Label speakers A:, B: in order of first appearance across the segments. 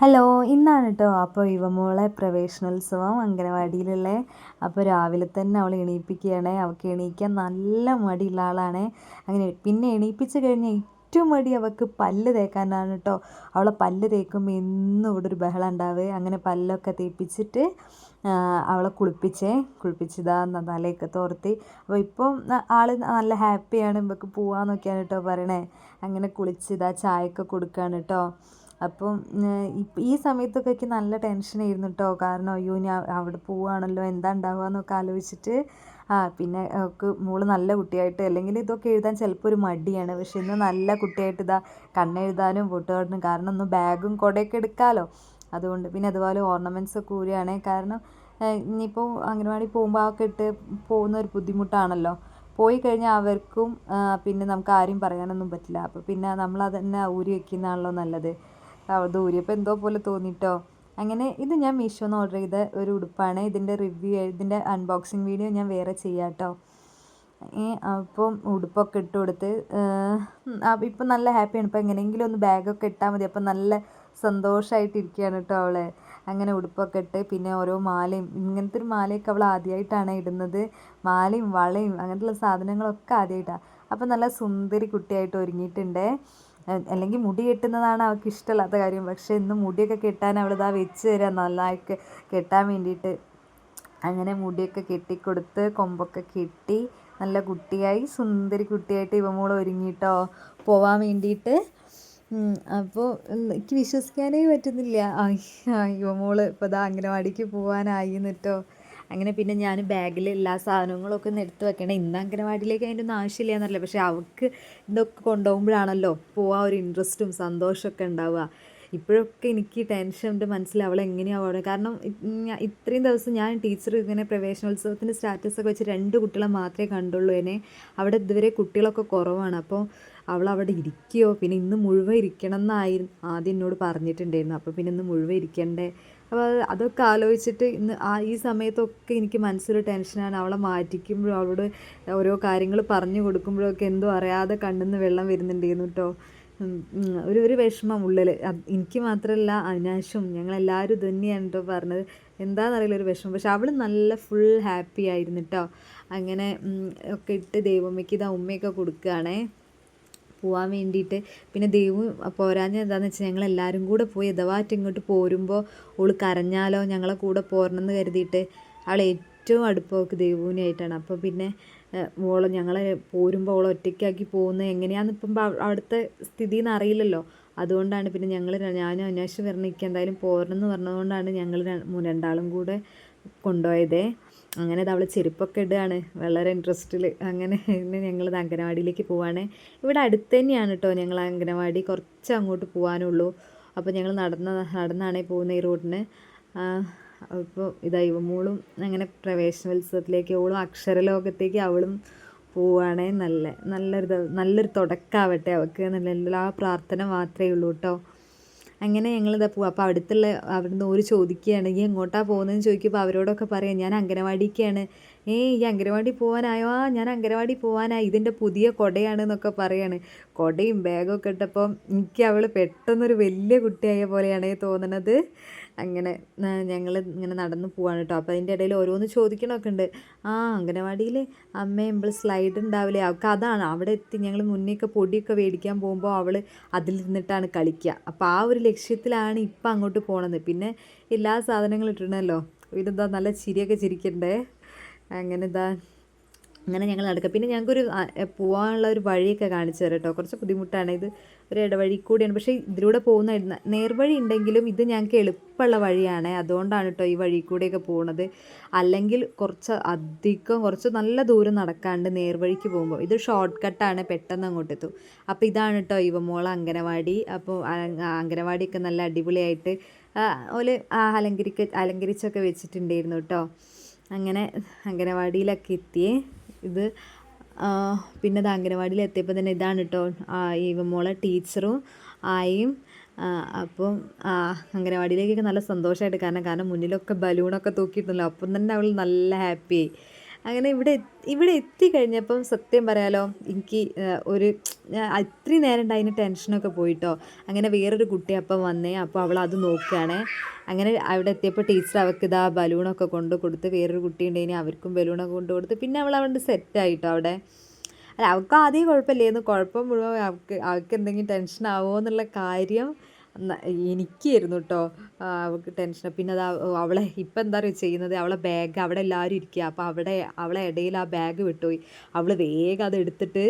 A: Hello ഇന്നാണ് കേട്ടോ അപ്പോൾ ഇവമോളെ പ്രവേശനോത്സവം അംഗനവാടിയിലുള്ള അപ്പോൾ രാവിലെ തന്നെ അവൾ എണീപ്പിക്കുകയാണ്. അവൾക്ക് എണീക്കാൻ നല്ല മടിയുള്ള ആളാണ്. അങ്ങനെ പിന്നെ എണീപ്പിച്ച് കഴിഞ്ഞാൽ ഏറ്റവും മടി അവൾക്ക് പല്ല് തേക്കാനാണ് കേട്ടോ അവളെ പല്ല് തേക്കുമ്പോൾ എന്നും ഇവിടെ ഒരു ബഹളം ഉണ്ടാവുക. അങ്ങനെ പല്ലൊക്കെ തേപ്പിച്ചിട്ട് അവളെ കുളിപ്പിച്ചേ. കുളിപ്പിച്ചതാ തലയൊക്കെ തോർത്തി. അപ്പോൾ ഇപ്പം ആൾ നല്ല ഹാപ്പിയാണ്. ഇവൾക്ക് പോവാന്നൊക്കെയാണ് കേട്ടോ പറയണേ. അങ്ങനെ കുളിച്ചിതാ ചായയൊക്കെ കൊടുക്കുകയാണ് കേട്ടോ അപ്പം ഈ സമയത്തൊക്കെ എനിക്ക് നല്ല ടെൻഷനായിരുന്നു കേട്ടോ കാരണം അയ്യോ ഇനി അവിടെ പോവുകയാണല്ലോ എന്താ ഉണ്ടാവുക എന്നൊക്കെ ആലോചിച്ചിട്ട് ആ പിന്നെ ഒക്കെ മോൾ നല്ല കുട്ടിയായിട്ട് അല്ലെങ്കിൽ ഇതൊക്കെ എഴുതാൻ ചിലപ്പോൾ ഒരു മടിയാണ്. പക്ഷെ ഇന്ന് നല്ല കുട്ടിയായിട്ട് ഇതാ കണ്ണെഴുതാനും പൊട്ടുകാട്ടിനും കാരണം ഒന്ന് ബാഗും കുടയൊക്കെ എടുക്കാമല്ലോ അതുകൊണ്ട് പിന്നെ അതുപോലെ ഓർണമെന്റ്സ് ഒക്കെ ഊരുകയാണ് കാരണം ഇനിയിപ്പോൾ അംഗനവാടി പോകുമ്പോൾ അതൊക്കെ ഇട്ട് പോകുന്ന ഒരു ബുദ്ധിമുട്ടാണല്ലോ. പോയി കഴിഞ്ഞാൽ അവർക്കും പിന്നെ നമുക്ക് ആരും പറയാനൊന്നും പറ്റില്ല. അപ്പോൾ പിന്നെ നമ്മൾ തന്നെ ഊരി വെക്കുന്നതാണല്ലോ നല്ലത്. അത് ഊരിയപ്പോൾ എന്തോ പോലെ തോന്നിട്ടോ? അങ്ങനെ ഇത് ഞാൻ മീഷോന്ന് ഓർഡർ ചെയ്ത ഒരു ഉടുപ്പാണ്. ഇതിന്റെ റിവ്യൂ ഇതിന്റെ അൺബോക്സിങ് വീഡിയോ ഞാൻ വേറെ ചെയ്യാം കേട്ടോ അപ്പം ഉടുപ്പൊക്കെ ഇട്ട് കൊടുത്ത് ഇപ്പം നല്ല ഹാപ്പിയാണ് ഇപ്പം എങ്ങനെയെങ്കിലും ഒന്ന് ബാഗൊക്കെ ഇട്ടാൽ മതി. അപ്പം നല്ല സന്തോഷമായിട്ടിരിക്കുകയാണ് കേട്ടോ അവളെ. അങ്ങനെ ഉടുപ്പൊക്കെ ഇട്ട് പിന്നെ ഓരോ മാലയും ഇങ്ങനത്തെ ഒരു മാലയൊക്കെ അവൾ ആദ്യമായിട്ടാണ് ഇടുന്നത്. മാലയും വളയും അങ്ങനത്തുള്ള സാധനങ്ങളൊക്കെ ആദ്യമായിട്ടാണ് അപ്പം നല്ല സുന്ദരി കുട്ടിയായിട്ട് ഒരുങ്ങിയിട്ടുണ്ട്. അല്ലെങ്കിൽ മുടി കെട്ടുന്നതാണ് അവൾക്ക് ഇഷ്ടമല്ലാത്ത കാര്യം. പക്ഷേ ഇന്ന് മുടിയൊക്കെ കെട്ടാൻ അവളിതാ വെച്ച് തരാം. നന്നായിട്ട് കെട്ടാൻ വേണ്ടിയിട്ട് അങ്ങനെ മുടിയൊക്കെ കെട്ടിക്കൊടുത്ത് കൊമ്പൊക്കെ കെട്ടി നല്ല കുട്ടിയായി സുന്ദരി കുട്ടിയായിട്ട് ഇവമോൾ ഒരുങ്ങിയിട്ടോ പോവാൻ വേണ്ടിയിട്ട്. അപ്പോൾ എനിക്ക് വിശ്വസിക്കാനേ പറ്റുന്നില്ല. ഇവമോൾ ഇപ്പോൾ ഇതാ അംഗനവാടിക്ക് പോകാനായി എന്നിട്ടോ. അങ്ങനെ പിന്നെ ഞാൻ ബാഗിൽ എല്ലാ സാധനങ്ങളൊക്കെ ഒന്ന് എടുത്ത് വെക്കണം. ഇന്ന് അംഗനവാടിയിലേക്ക് അതിന്റെ ഒന്നും ആവശ്യമില്ല എന്നറിയില്ല. പക്ഷേ അവൾക്ക് ഇതൊക്കെ കൊണ്ടുപോകുമ്പോഴാണല്ലോ പോവാ ഒരു ഇൻട്രസ്റ്റും സന്തോഷമൊക്കെ ഉണ്ടാവുക. ഇപ്പോഴൊക്കെ എനിക്ക് ടെൻഷൻ ഉണ്ട്. മനസ്സിൽ അവൾ എങ്ങനെയാണ് അവിടെ. കാരണം ഇത്രയും ദിവസം ഞാൻ ടീച്ചർ ഇങ്ങനെ പ്രവേശനോത്സവത്തിന്റെ സ്റ്റാറ്റസൊക്കെ വെച്ച് രണ്ട് കുട്ടികളെ മാത്രമേ കണ്ടുള്ളൂ എന്നെ. അവിടെ ഇതുവരെ കുട്ടികളൊക്കെ കുറവാണ്. അപ്പോൾ അവൾ അവിടെ ഇരിക്കുകയോ പിന്നെ ഇന്ന് മുഴുവൻ ഇരിക്കണം എന്നായിരുന്നു ആദ്യം എന്നോട് പറഞ്ഞിട്ടുണ്ടായിരുന്നു. അപ്പോൾ പിന്നെ ഇന്ന് മുഴുവൻ ഇരിക്കണ്ടേ? അപ്പോൾ അതൊക്കെ ആലോചിച്ചിട്ട് ഇന്ന് ആ ഈ സമയത്തൊക്കെ എനിക്ക് മനസ്സിലൊരു ടെൻഷനാണ്. അവളെ മാറ്റിക്കുമ്പോഴും അവളോട് ഓരോ കാര്യങ്ങൾ പറഞ്ഞു കൊടുക്കുമ്പോഴൊക്കെ എന്തോ അറിയാതെ കണ്ണിന്ന് വെള്ളം വരുന്നുണ്ടായിരുന്നു കേട്ടോ ഒരു ഒരു വിഷമം ഉള്ളിൽ എനിക്ക് മാത്രമല്ല അനാശും ഞങ്ങളെല്ലാവരും ഇത് കേട്ടോ പറഞ്ഞത്. എന്താണെന്നറിയില്ല ഒരു വിഷമം. പക്ഷെ അവൾ നല്ല ഫുൾ ഹാപ്പി ആയിരുന്നു കേട്ടോ അങ്ങനെ ഒക്കെ ഇട്ട് ദൈവമ്മയ്ക്ക് ഇതാ ഉമ്മയൊക്കെ കൊടുക്കുകയാണേ. പോവാൻ വേണ്ടിയിട്ട്. പിന്നെ ദൈവം പോരാഞ്ഞ എന്താണെന്ന് വെച്ചാൽ ഞങ്ങൾ എല്ലാവരും കൂടെ പോയി അഥവാറ്റ് ഇങ്ങോട്ട് പോരുമ്പോൾ ഓൾ കരഞ്ഞാലോ ഞങ്ങളെ കൂടെ പോരണമെന്ന് കരുതിയിട്ട് അവൾ ഏറ്റവും അടുപ്പമൊക്കെ ദൈവവിനായിട്ടാണ് അപ്പോൾ പിന്നെ ഓൾ ഞങ്ങളെ പോരുമ്പോൾ ഓൾ ഒറ്റയ്ക്കാക്കി പോകുന്നത് എങ്ങനെയാണെന്ന് ഇപ്പം അവിടുത്തെ സ്ഥിതി എന്ന് അറിയില്ലല്ലോ. അതുകൊണ്ടാണ് പിന്നെ ഞങ്ങൾ ഞാനും അന്വേഷിച്ച് വരണിക്ക് എന്തായാലും പോരണമെന്ന് പറഞ്ഞതുകൊണ്ടാണ് ഞങ്ങൾ രണ്ടാളും കൂടെ കൊണ്ടുപോയതേ. അങ്ങനെ അവൾ ചെരുപ്പൊക്കെ ഇടുകയാണ് വളരെ ഇൻട്രസ്റ്റിൽ അങ്ങനെ ഞങ്ങൾ അംഗനവാടിയിലേക്ക് പോവാണ്. ഇവിടെ അടുത്ത് തന്നെയാണ് കേട്ടോ ഞങ്ങൾ അംഗനവാടി. കുറച്ച് അങ്ങോട്ട് പോകാനുള്ളൂ അപ്പോൾ ഞങ്ങൾ നടന്ന നടന്നാണേ പോകുന്ന ഈ റോഡിന്. അപ്പോൾ ഇതാ ഇവമോളും അങ്ങനെ പ്രവേശനോത്സവത്തിലേക്ക് ഓളും അക്ഷരലോകത്തേക്ക് അവളും പോവുകയാണേ നല്ല. നല്ലൊരു നല്ലൊരു തുടക്കാവട്ടെ അവൾക്ക് നല്ല എല്ലാ പ്രാർത്ഥന മാത്രമേ ഉള്ളൂ കേട്ടോ അങ്ങനെ ഞങ്ങളിതാ പോവാം. അപ്പോൾ അടുത്തുള്ള അവിടുന്ന് ഒരു ചോദിക്കുകയാണ് ഈ എങ്ങോട്ടാണ് പോകുന്നതെന്ന് ചോദിക്കുമ്പോൾ അവരോടൊക്കെ പറയാം ഞാൻ അംഗനവാടിക്കാണ്. ഏയ് ഈ അംഗനവാടി പോകാനായോ ആ ഞാൻ അംഗനവാടി പോകാനായി ഇതിന്റെ പുതിയ കുടയാണ് എന്നൊക്കെ പറയാണ്. കുടയും ബാഗൊക്കെ ഇട്ടപ്പോൾ എനിക്ക് അവൾ പെട്ടെന്നൊരു വലിയ കുട്ടിയായ പോലെയാണ് തോന്നണത്. അങ്ങനെ ഞങ്ങൾ ഇങ്ങനെ നടന്ന് പോവാണ് കേട്ടോ അപ്പോൾ അതിന്റെ ഇടയിൽ ഓരോന്ന് ചോദിക്കണമൊക്കെ ഉണ്ട് ആ അംഗനവാടിയിൽ അമ്മ നമ്മൾ സ്ലൈഡ് ഉണ്ടാവില്ലേ അവൾക്ക് അതാണ്. അവിടെ എത്തി ഞങ്ങൾ മുന്നേയൊക്കെ പൊടിയൊക്കെ മേടിക്കാൻ പോകുമ്പോൾ അവൾ അതിലിരുന്നിട്ടാണ് കളിക്കുക അപ്പോൾ ആ ഒരു ലക്ഷ്യത്തിലാണ് ഇപ്പം അങ്ങോട്ട് പോണത്. പിന്നെ എല്ലാ സാധനങ്ങളും ഇട്ടിട്ടുണ്ടല്ലോ? ഇതെന്താ നല്ല ചിരിയൊക്കെ ചിരിക്കണ്ടേ? അങ്ങനെ അങ്ങനെ ഞങ്ങൾ നടക്കുക. പിന്നെ ഞങ്ങൾക്കൊരു പോകാനുള്ള ഒരു വഴിയൊക്കെ കാണിച്ചു തരാം കേട്ടോ. കുറച്ച് ബുദ്ധിമുട്ടാണ്. ഇത് ഒരു ഇടവഴി കൂടിയാണ്. പക്ഷേ ഇതിലൂടെ പോകുന്ന നേർവഴി ഉണ്ടെങ്കിലും ഇത് ഞങ്ങൾക്ക് എളുപ്പമുള്ള വഴിയാണ്. അതുകൊണ്ടാണ് കേട്ടോ ഈ വഴി കൂടെയൊക്കെ പോകുന്നത് അല്ലെങ്കിൽ കുറച്ച് അധികം കുറച്ച് നല്ല ദൂരം നടക്കാണ്ട് നേർവഴിക്ക് പോകുമ്പോൾ ഇത് ഷോർട്ട് കട്ടാണ് പെട്ടെന്ന് അങ്ങോട്ട് എത്തും അപ്പോൾ ഇതാണ് കേട്ടോ ഇവമോള അങ്കനവാടി അപ്പോൾ അങ്കനവാടിയൊക്കെ നല്ല അടിപൊളിയായിട്ട് ഓൽ അലങ്കരിക്ക അലങ്കരിച്ചൊക്കെ വെച്ചിട്ടുണ്ടായിരുന്നു കേട്ടോ. അങ്ങനെ അങ്കനവാടിയിലൊക്കെ എത്തിയേ. ഇത് പിന്നെ അത് അംഗനവാടിയിൽ എത്തിയപ്പോൾ തന്നെ ഇതാണ് കേട്ടോ ഇവമോളെ ടീച്ചറും ആയും അപ്പം അംഗനവാടിയിലേക്കൊക്കെ നല്ല സന്തോഷമായിട്ട് കാരണം കാരണം മുന്നിലൊക്കെ ബലൂണൊക്കെ തൂക്കിയിട്ടുണ്ടല്ലോ. അപ്പം തന്നെ അവൾ നല്ല ഹാപ്പിയായി അങ്ങനെ ഇവിടെ ഇവിടെ എത്തിക്കഴിഞ്ഞപ്പം സത്യം പറയാലോ എനിക്ക് ഒരു ഇത്രയും നേരം ഉണ്ടായതിന് ടെൻഷനൊക്കെ പോയിട്ടോ. അങ്ങനെ വേറൊരു കുട്ടി അപ്പം വന്നേ അപ്പോൾ അവൾ അത് നോക്കുകയാണ്. അങ്ങനെ അവിടെ എത്തിയപ്പോൾ ടീച്ചർ അവൾക്ക് ഇതാ ബലൂണൊക്കെ കൊണ്ട് കൊടുത്ത് വേറൊരു കുട്ടി ഉണ്ടെങ്കിൽ അവർക്കും ബലൂണൊക്കെ കൊണ്ട് കൊടുത്ത് പിന്നെ അവൾ അവിടെ സെറ്റായിട്ടോ അവിടെ. അല്ല അവൾക്ക് ആദ്യം കുഴപ്പമില്ലായിരുന്നു. കുഴപ്പം മുഴുവൻ അവൾക്ക് അവൾക്ക് എന്തെങ്കിലും ടെൻഷൻ ആവുമോ എന്നുള്ള കാര്യം എനിക്കായിരുന്നു കേട്ടോ അവൾക്ക് ടെൻഷൻ പിന്നെ അത് അവളെ ഇപ്പം എന്താ പറയുക ചെയ്യുന്നത്? അവളെ ബാഗ് അവിടെ എല്ലാവരും ഇരിക്കുക അപ്പോൾ അവിടെ അവളെ ഇടയിൽ ആ ബാഗ് വിട്ടുപോയി. അവൾ വേഗം അത് എടുത്തിട്ട്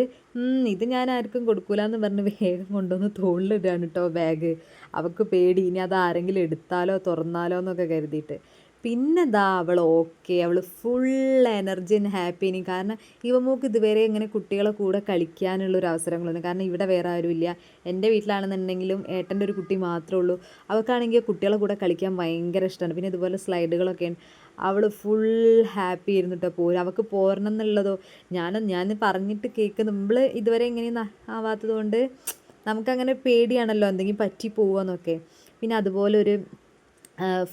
A: ഇത് ഞാൻ ആർക്കും കൊടുക്കൂല എന്ന് പറഞ്ഞ് വേഗം കൊണ്ടുവന്ന് തോളിലിടുകയാണ് കേട്ടോ ബാഗ് അവൾക്ക് പേടി. ഇനി അത് ആരെങ്കിലും എടുത്താലോ തുറന്നാലോ എന്നൊക്കെ കരുതിയിട്ട്. പിന്നെ ദാ അവൾ ഓക്കെ അവൾ ഫുൾ എനർജി ആൻഡ് ഹാപ്പി ഇനി കാരണം ഇവമോക്ക് ഇതുവരെ ഇങ്ങനെ കുട്ടികളെ കൂടെ കളിക്കാനുള്ളൊരു അവസരങ്ങളൊന്നും കാരണം ഇവിടെ വേറെ ആരുമില്ല എന്റെ വീട്ടിലാണെന്നുണ്ടെങ്കിലും ഏട്ടന്റെ ഒരു കുട്ടി മാത്രമേ ഉള്ളൂ. അവൾക്കാണെങ്കിൽ കുട്ടികളെ കൂടെ കളിക്കാൻ ഭയങ്കര ഇഷ്ടമാണ്. പിന്നെ ഇതുപോലെ സ്ലൈഡുകളൊക്കെ അവൾ ഫുൾ ഹാപ്പി ആയിരുന്നു കേട്ടോ പോരും അവൾക്ക് പോരണം എന്നുള്ളതോ ഞാൻ ഞാൻ പറഞ്ഞിട്ട് കേൾക്കുന്ന നമ്മൾ ഇതുവരെ ഇങ്ങനെ ആവാത്തത് കൊണ്ട് നമുക്കങ്ങനെ പേടിയാണല്ലോ എന്തെങ്കിലും പറ്റി പോവുക പിന്നെ അതുപോലെ ഒരു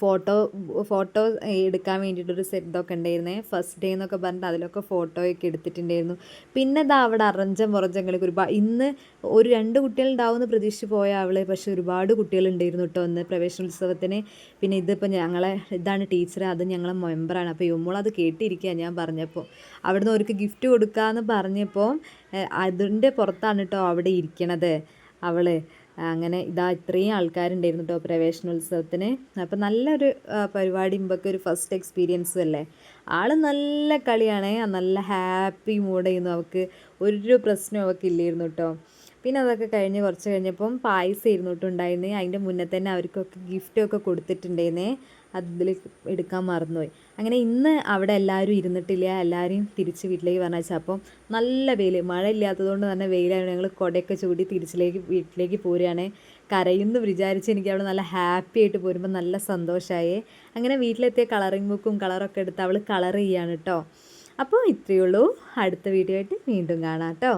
A: ഫോട്ടോ ഫോട്ടോ എടുക്കാൻ വേണ്ടിയിട്ടൊരു സെറ്റൊക്കെ ഉണ്ടായിരുന്നേ. ഫസ്റ്റ് ഡേ എന്നൊക്കെ പറഞ്ഞിട്ട് അതിലൊക്കെ ഫോട്ടോയൊക്കെ എടുത്തിട്ടുണ്ടായിരുന്നു. പിന്നെ ഇതാ അവിടെ അറഞ്ചം പുറഞ്ചങ്ങളിലേക്ക് ഒരുപാട് ഇന്ന് ഒരു രണ്ട് കുട്ടികളുണ്ടാവുമെന്ന് പ്രതീക്ഷിച്ച് പോയ അവൾ പക്ഷേ ഒരുപാട് കുട്ടികളുണ്ടായിരുന്നു കേട്ടോ ഒന്ന് പ്രവേശനോത്സവത്തിന്. പിന്നെ ഇതിപ്പോൾ ഞങ്ങളെ ഇതാണ് ടീച്ചർ അത് ഞങ്ങളെ മെമ്പറാണ് അപ്പോൾ യുമ്മോൾ അത് കേട്ടിരിക്കുക ഞാൻ പറഞ്ഞപ്പോൾ അവിടുന്ന് അവർക്ക് ഗിഫ്റ്റ് കൊടുക്കാമെന്ന് പറഞ്ഞപ്പോൾ അതിന്റെ പുറത്താണ് കേട്ടോ അവിടെ ഇരിക്കണത് അവൾ അങ്ങനെ ഇതാ ഇത്രയും ആൾക്കാരുണ്ടായിരുന്നു കേട്ടോ പ്രവേശനോത്സവത്തിന്. അപ്പം നല്ലൊരു പരിപാടി മുമ്പൊക്കെ ഒരു ഫസ്റ്റ് എക്സ്പീരിയൻസ് അല്ലേ? ആൾ നല്ല കളിയാണ് നല്ല ഹാപ്പി മൂഡായിരുന്നു അവൾക്ക് ഒരു പ്രശ്നം അവൾക്ക് ഇല്ലായിരുന്നു കേട്ടോ പിന്നെ അതൊക്കെ കഴിഞ്ഞ് കുറച്ച് കഴിഞ്ഞപ്പം പായസം ഇരുന്നിട്ടുണ്ടായിരുന്നേ. അതിന്റെ മുന്നേ തന്നെ അവർക്കൊക്കെ ഗിഫ്റ്റൊക്കെ കൊടുത്തിട്ടുണ്ടായിരുന്നേ. അതിൽ എടുക്കാൻ മറന്നുപോയി. അങ്ങനെ ഇന്ന് അവിടെ എല്ലാവരും ഇരുന്നിട്ടില്ല. എല്ലാവരെയും തിരിച്ച് വീട്ടിലേക്ക് പറഞ്ഞാൽ അപ്പം നല്ല വെയിൽ മഴ ഇല്ലാത്തതുകൊണ്ട് തന്നെ വെയിലാണ് ഞങ്ങൾ കുടയൊക്കെ ചൂടി തിരിച്ചിലേക്ക് വീട്ടിലേക്ക് പോരുകയാണ്. കരയുന്ന് വിചാരിച്ച് എനിക്ക് അവിടെ നല്ല ഹാപ്പി ആയിട്ട് പോരുമ്പോൾ നല്ല സന്തോഷമായി അങ്ങനെ വീട്ടിലെത്തിയ കളറിംഗ് ബുക്കും കളറൊക്കെ എടുത്ത് അവൾ കളർ ചെയ്യാണ് കേട്ടോ അപ്പോൾ ഇത്രയേ ഉള്ളൂ. അടുത്ത വീഡിയോ ആയിട്ട് വീണ്ടും കാണാം കേട്ടോ